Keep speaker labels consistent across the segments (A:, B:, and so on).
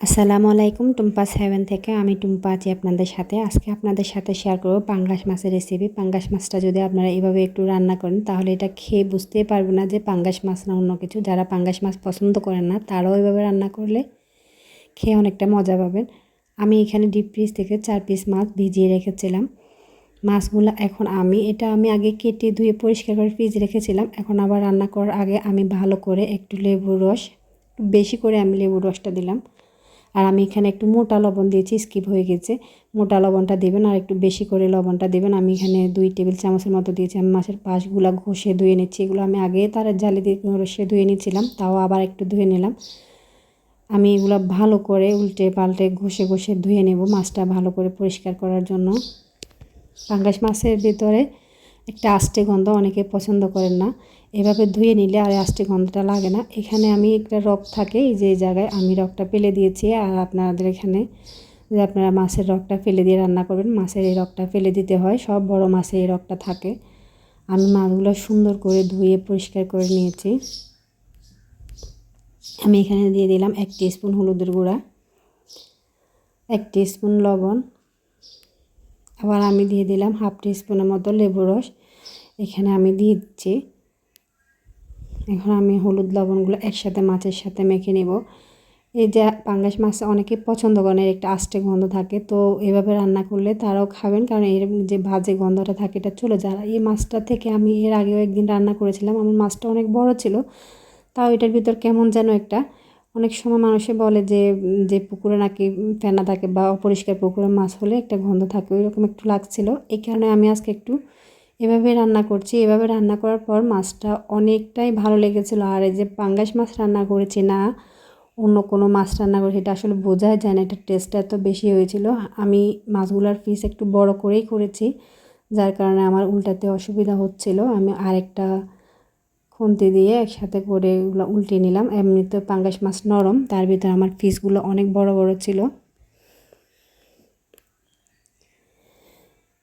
A: আসসালামু আলাইকুম, টুম্পা সেভেন থেকে আমি টুম্পা আছি আপনাদের সাথে। আজকে আপনাদের সাথে শেয়ার করব পাঙ্গাস মাছের রেসিপি পাঙ্গাস মাছটা যদি আপনারা এভাবে একটু রান্না করেন, তাহলে এটা খেয়ে বুঝতেই পারবে না যে পাঙ্গাস মাছ না অন্য কিছু। যারা পাঙ্গাস মাছ পছন্দ করেন না, তারাও এভাবে রান্না করলে খেয়ে অনেকটা মজা পাবেন। আমি এখানে ডিপ ফ্রিজ থেকে চার পিস মাছ ভিজিয়ে রেখেছিলাম। মাছগুলো এখন আমি, এটা আমি আগে কেটে ধুয়ে পরিষ্কার করে ফ্রিজে রেখেছিলাম। এখন আবার রান্না করার আগে আমি ভালো করে একটু লেবুর রস বেশি করে আমি লেবুর রসটা দিলাম। আর আমি এখানে একটু মোটা লবণ দিয়েছি স্কিপ হয়ে গেছে। মোটা লবণটা দেবেন আর একটু বেশি করে লবণটা দেবেন। আমি এখানে দুই টেবিল চামচের মতো দিয়েছি। আমি মাছের পাশগুলো ঘষে ধুয়ে নিচ্ছি। এগুলো আমি আগে তার জালি দিয়ে রসে ধুয়ে নিচ্ছিলাম, তাও আবার একটু ধুয়ে নিলাম। আমি এগুলো ভালো করে উল্টে পাল্টে ঘষে ঘষে ধুয়ে নেব মাছটা ভালো করে পরিষ্কার করার জন্য। পাঙ্গাস মাছের ভিতরে একটা আষ্টে গন্ধ অনেকে পছন্দ করেন না। এভাবে ধুয়ে নিলে আর আষ্টে গন্ধটা লাগে না। এখানে আমি একটা রক থাকে, এই যে জায়গায় আমি রকটা ফেলে দিয়েছি। আর আপনাদের এখানে যে আপনারা মাছের রকটা ফেলে দিয়ে রান্না করবেন, মাছের এই রকটা ফেলে দিতে হয়। সব বড় মাছে এই রকটা থাকে। আমি মাছগুলো সুন্দর করে ধুয়ে পরিষ্কার করে নিয়েছি। আমি এখানে দিয়ে দিলাম এক স্পুন হলুদের গুঁড়া, এক স্পুন লবণ আবার আমি দিয়ে দিলাম হাফ স্পুনের মতো লেবু রস। এখানে আমি দিচ্ছি। এখন আমি হলুদ লবণগুলো একসাথে মাছের সাথে মেখে নেব। এই যে পাঙ্গাস মাছ অনেকে পছন্দ করেন, এর একটা আষ্টে গন্ধ থাকে, তো এভাবে রান্না করলে তারাও খাবেন, কারণ এর যে ভাজে গন্ধটা থাকে এটা চলে যায়। এই মাছটা থেকে আমি এর আগেও একদিন রান্না করেছিলাম, আমার মাছটা অনেক বড় ছিল, তাও এটার ভিতর কেমন যেন একটা অনেক সময় মানুষে বলে যে যে পুকুরে নাকি ফেনা থাকে বা অপরিষ্কার পুকুরে মাছ হলে একটা গন্ধ থাকে ওই রকম একটু লাগছিল। এই কারণে আমি আজকে একটু এভাবে রান্না করছি। এভাবে রান্না করার পর মাছটা অনেকটাই ভালো লেগেছিলো। আর এই যে পাঙ্গাস মাছ রান্না করেছি না, অন্য কোনো মাছ রান্না করেছি, এটা আসলে বোঝাই যায় না, এটা টেস্টটা এত বেশি হয়েছিল। আমি মাছগুলোর পিস একটু বড় করেই করেছি, যার কারণে আমার উল্টাতে অসুবিধা হচ্ছিল। আমি আরেকটা খুন্তি দিয়ে একসাথে করে ওগুলো উল্টে নিলাম। এমনিতে পাঙ্গাস মাছ নরম, তার ভিতরে আমার পিসগুলো অনেক বড় বড় ছিল।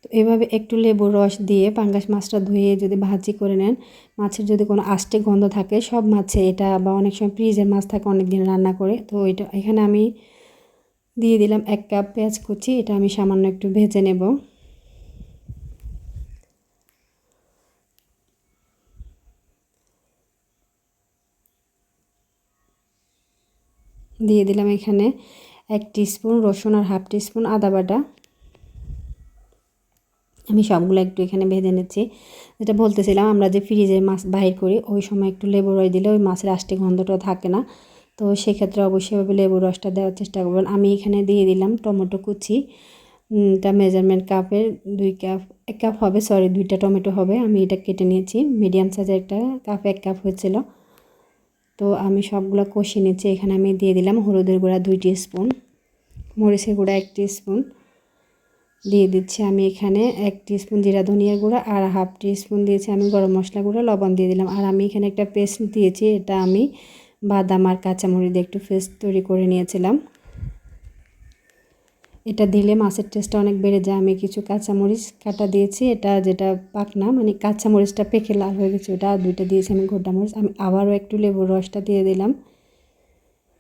A: তো এভাবে একটু লেবুর রস দিয়ে পাঙ্গাস মাছটা ধুয়ে যদি ভাজি করে নেন, মাছের যদি কোনো আষ্টে গন্ধ থাকে, সব মাছে এটা বা অনেক সময় ফ্রিজের মাছ থাকে অনেক দিন রান্না করে, তো এটা এখানে আমি দিয়ে দিলাম এক কাপ পেঁয়াজ কুচি, এটা আমি সামান্য একটু ভেজে নেব। দিয়ে দিলাম এখানে এক স্পুন রসুন আর হাফ স্পুন আদা বাটা। আমি সবগুলো একটু এখানে ভেজে নিচ্ছি। যেটা বলতেছিলাম, আমরা যে ফ্রিজে মাছ বাহির করি, ওই সময় একটু লেবু রস দিলে ওই মাছের আষ্টি গন্ধটাও থাকে না। তো সেক্ষেত্রে অবশ্যই ভাবে লেবু রসটা দেওয়ার চেষ্টা করবেন। আমি এখানে দিয়ে দিলাম টমেটো কুচি এটা মেজারমেন্ট কাপের দুই কাপ এক কাপ হবে সরি দুইটা টমেটো হবে। আমি এটা কেটে নিয়েছি। মিডিয়াম সাইজের একটা কাপ এক কাপ হয়েছিল। তো আমি সবগুলো কষে নিচ্ছি। এখানে আমি দিয়ে দিলাম হলুদের গুঁড়া দুই স্পুন মরিচের গুঁড়া এক স্পুন দিয়ে দিচ্ছি আমি এখানে এক স্পুন জিরা ধনিয়ার গুঁড়া আর হাফ স্পুন দিয়েছি আমি গরম মশলা গুঁড়া, লবণ দিয়ে দিলাম। আর আমি এখানে একটা পেস্ট দিয়েছি, এটা আমি বাদাম আর কাঁচামরিচ দিয়ে একটু পেস্ট তৈরি করে নিয়েছিলাম। এটা দিলে মাছের টেস্টটা অনেক বেড়ে যায়। আমি কিছু কাঁচামরিচ কাটা দিয়েছি। এটা যেটা পাকনা মানে কাঁচামরিচটা পেকে লাল হয়ে গেছে, ওটা দুইটা দিয়েছি আমি গোটা মরিচ। আমি আবারও একটু লেবুর রসটা দিয়ে দিলাম।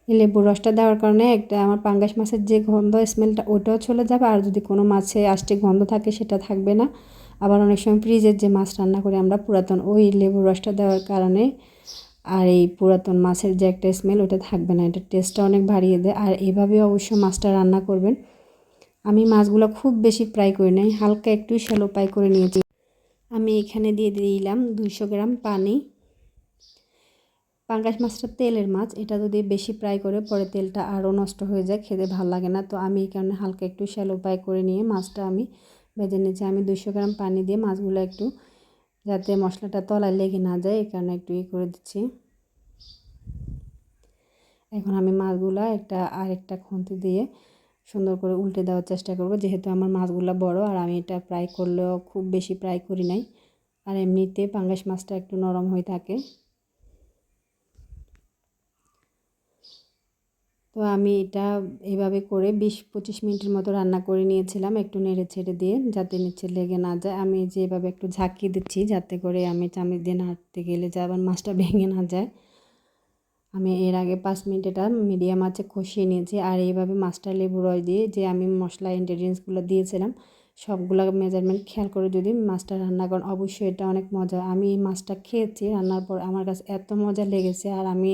A: এই লেবুর রসটা দেওয়ার কারণে একটা আমার পাঙ্গাস মাছের যে গন্ধ স্মেলটা ওটাও চলে যাবে। আর যদি কোনো মাছে আসতে গন্ধ থাকে, সেটা থাকবে না। আবার অনেক সময় ফ্রিজের যে মাছ রান্না করি আমরা, পুরাতন, ওই লেবুর রসটা দেওয়ার কারণে আর এই পুরাতন মাছের যে একটা স্মেল ওটা থাকবে না। এটা টেস্টটা অনেক বাড়িয়ে দেয়। আর এভাবে অবশ্য মাছটা রান্না করবেন। আমি মাছগুলো খুব বেশি ফ্রাই করে নেই, হালকা একটু শ্যালো ফ্রাই করে নিয়েছি। আমি এখানে দিয়ে দিলাম দুইশো গ্রাম পানি। পাঙ্গাস মাছটা তেলের মাছ, এটা যদি বেশি ফ্রাই করে পরে তেলটা আরও নষ্ট হয়ে যায়, খেতে ভালো লাগে না। তো আমি এই কারণে হালকা একটু শ্যালো ফ্রাই করে নিয়ে মাছটা আমি ভেজে নিয়েছি। আমি দুশো গ্রাম পানি দিয়ে মাছগুলো একটু যাতে মশলাটা তলায় লেগে না যায়, এই কারণে একটু ইয়ে করে দিচ্ছি। এখন আমি মাছগুলো একটা আরেকটা খুন্তি দিয়ে সুন্দর করে উল্টে দেওয়ার চেষ্টা করব। যেহেতু আমার মাছগুলো বড় আর আমি এটা ফ্রাই করলেও খুব বেশি ফ্রাই করি নাই। আর এমনিতে পাঙ্গাস মাছটা একটু নরম হয়ে থাকে। তো আমি এটা এভাবে করে বিশ পঁচিশ মিনিটের মতো রান্না করে নিয়েছিলাম একটু নেড়ে ছেড়ে দিয়ে যাতে নিচে লেগে না যায়। আমি যেভাবে একটু ঝাঁকিয়ে দিচ্ছি যাতে করে আমি চামিচ দিয়ে নাড়তে গেলে যে আবার মাছটা ভেঙে না যায়। আমি এর আগে পাঁচ মিনিট এটা মিডিয়াম আঁচে কষিয়ে নিয়েছি আর এইভাবে মাছটা লেবু রস দিয়ে যে আমি মশলা ইনগ্রিডিয়েন্টসগুলো দিয়েছিলাম, সবগুলো মেজারমেন্ট খেয়াল করে যদি মাছটা রান্না করেন, অবশ্যই এটা অনেক মজা। আমি এই মাছটা খেয়েছি, রান্নার পর আমার কাছে এত মজা লেগেছে আর আমি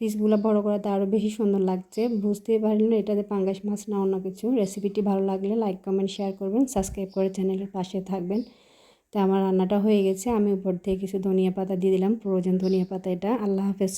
A: পিসগুলো বড় করাতে আরও বেশি সুন্দর লাগছে। বুঝতেই পারলেন এটাতে পাঙ্গাস মাছ না অন্য কিছু রেসিপিটি ভালো লাগলে লাইক কমেন্ট শেয়ার করবেন সাবস্ক্রাইব করে চ্যানেলের পাশে থাকবেন। তো আমার রান্নাটা হয়ে গেছে, আমি উপর থেকে কিছু ধনিয়া পাতা দিয়ে দিলাম, প্রয়োজন ধনিয়া পাতা এটা। আল্লাহ হাফেজ।